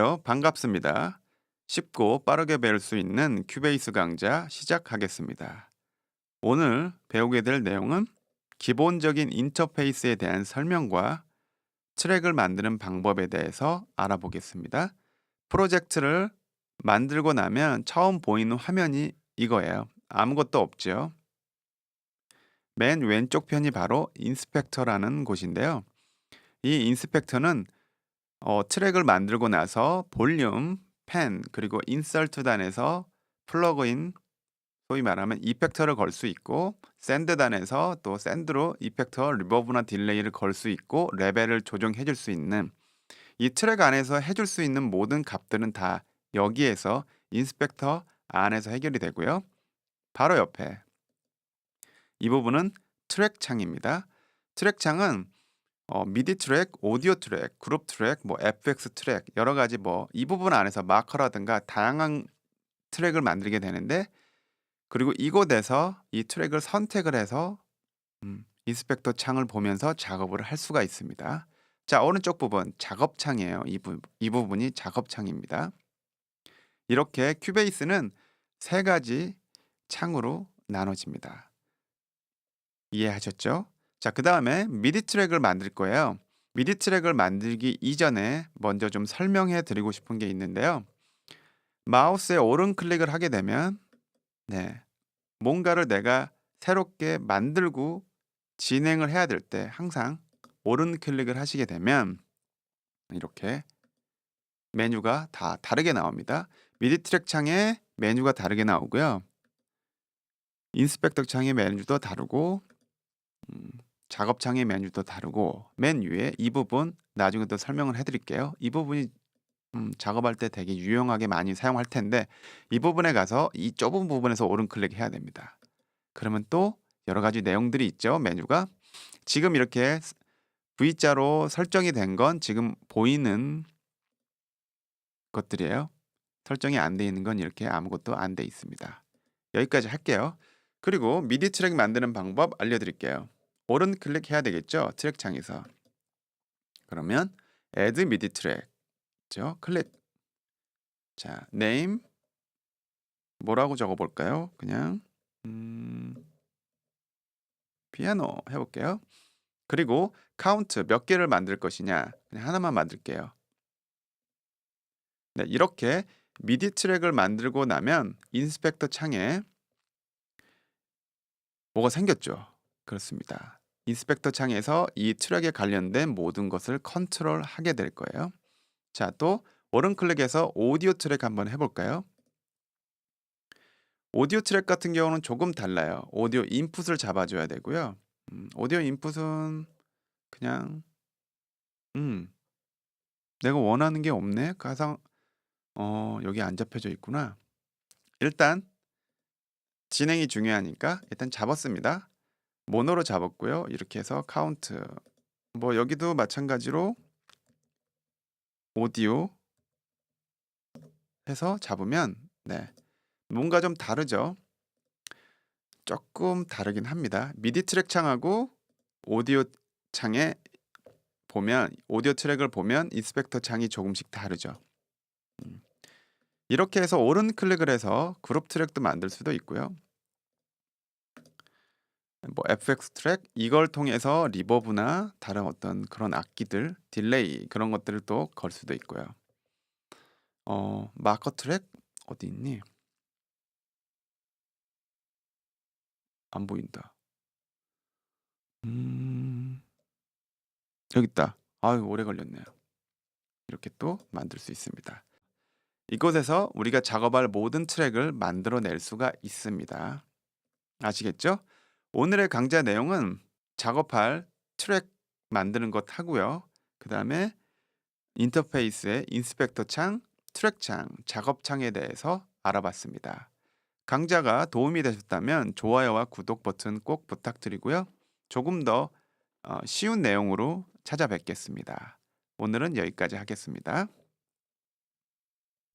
요 반갑습니다. 쉽고 빠르게 배울 수 있는 큐베이스 강좌 시작하겠습니다. 오늘 배우게 될 내용은 기본적인 인터페이스에 대한 설명과 트랙을 만드는 방법에 대해서 알아보겠습니다. 프로젝트를 만들고 나면 처음 보이는 화면이 이거예요. 아무것도 없죠. 맨 왼쪽 편이 바로 인스펙터라는 곳인데요. 이 인스펙터는 어, 트랙을 만들고 나서 볼륨, 펜, 그리고 인설트 단에서 플러그인, 소위 말하면 이펙터를 걸 수 있고 샌드 단에서 또 샌드로 이펙터, 리버브나 딜레이를 걸 수 있고 레벨을 조정해 줄 수 있는 이 트랙 안에서 해줄 수 있는 모든 값들은 다 여기에서 인스펙터 안에서 해결이 되고요. 바로 옆에 이 부분은 트랙 창입니다. 트랙 창은 어, 미디 트랙, 오디오 트랙, 그룹 트랙, 뭐 FX 트랙 여러 가지 뭐 이 부분 안에서 마커라든가 다양한 트랙을 만들게 되는데 그리고 이곳에서 이 트랙을 선택을 해서 음, 인스펙터 창을 보면서 작업을 할 수가 있습니다. 자 오른쪽 부분 작업 창이에요. 이, 부, 이 부분이 작업 창입니다. 이렇게 큐베이스는 세 가지 창으로 나눠집니다. 이해하셨죠? 자, 그 다음에 미디 트랙을 만들 거예요. 미디 트랙을 만들기 이전에 먼저 좀 설명해 드리고 싶은 게 있는데요. 마우스에 오른 클릭을 하게 되면 네. 뭔가를 내가 새롭게 만들고 진행을 해야 될 때 항상 오른 클릭을 하시게 되면 이렇게 메뉴가 다 다르게 나옵니다. 미디 트랙 창에 메뉴가 다르게 나오고요. 인스펙터 창의 메뉴도 다르고 음, 작업창의 메뉴도 다르고 맨 위에 이 부분 나중에 또 설명을 해드릴게요. 이 부분이 음, 작업할 때 되게 유용하게 많이 사용할 텐데 이 부분에 가서 이 좁은 부분에서 오른 클릭 해야 됩니다. 그러면 또 여러 가지 내용들이 있죠. 메뉴가 지금 이렇게 V자로 설정이 된 건 지금 보이는 것들이에요. 설정이 안 돼 있는 건 이렇게 아무것도 안 돼 있습니다. 여기까지 할게요. 그리고 미디 트랙 만드는 방법 알려드릴게요. 오른 클릭해야 되겠죠? 트랙 창에서. 그러면 add midi track. 죠? 클릭. 자, name 뭐라고 적어 볼까요? 그냥 음, 피아노 해 볼게요. 그리고 카운트 몇 개를 만들 것이냐? 그냥 하나만 만들게요. 네, 이렇게 미디 트랙을 만들고 나면 인스펙터 창에 뭐가 생겼죠? 그렇습니다. 인스펙터 창에서 이 트랙에 관련된 모든 것을 컨트롤하게 될 거예요. 자, 또 오른 클릭해서 오디오 트랙 한번 해볼까요? 오디오 트랙 같은 경우는 조금 달라요. 오디오 인풋을 잡아줘야 되고요. 음, 오디오 인풋은 그냥 음 내가 원하는 게 없네. 가상 어 여기 안 잡혀져 있구나. 일단 진행이 중요하니까 일단 잡았습니다. 모노로 잡았고요. 이렇게 해서 카운트. 뭐 여기도 마찬가지로 오디오 해서 잡으면 네. 뭔가 좀 다르죠. 조금 다르긴 합니다. 미디 트랙 창하고 오디오 창에 보면 오디오 트랙을 보면 인스펙터 창이 조금씩 다르죠. 음. 이렇게 해서 오른 클릭을 해서 그룹 트랙도 만들 수도 있고요. 뭐 FX 트랙 이걸 통해서 리버브나 다른 어떤 그런 악기들, 딜레이 그런 것들을 또 걸 수도 있고요. 어, 마커 트랙 어디 있니? 안 보인다. 음, 여기 있다. 아유, 오래 걸렸네요. 이렇게 또 만들 수 있습니다. 이곳에서 우리가 작업할 모든 트랙을 만들어낼 수가 있습니다. 아시겠죠? 오늘의 강좌 내용은 작업할 트랙 만드는 것 하고요. 그 다음에 인터페이스의 인스펙터 창, 트랙 창, 작업 창에 대해서 알아봤습니다. 강좌가 도움이 되셨다면 좋아요와 구독 버튼 꼭 부탁드리고요. 조금 더 어, 쉬운 내용으로 찾아뵙겠습니다. 오늘은 여기까지 하겠습니다.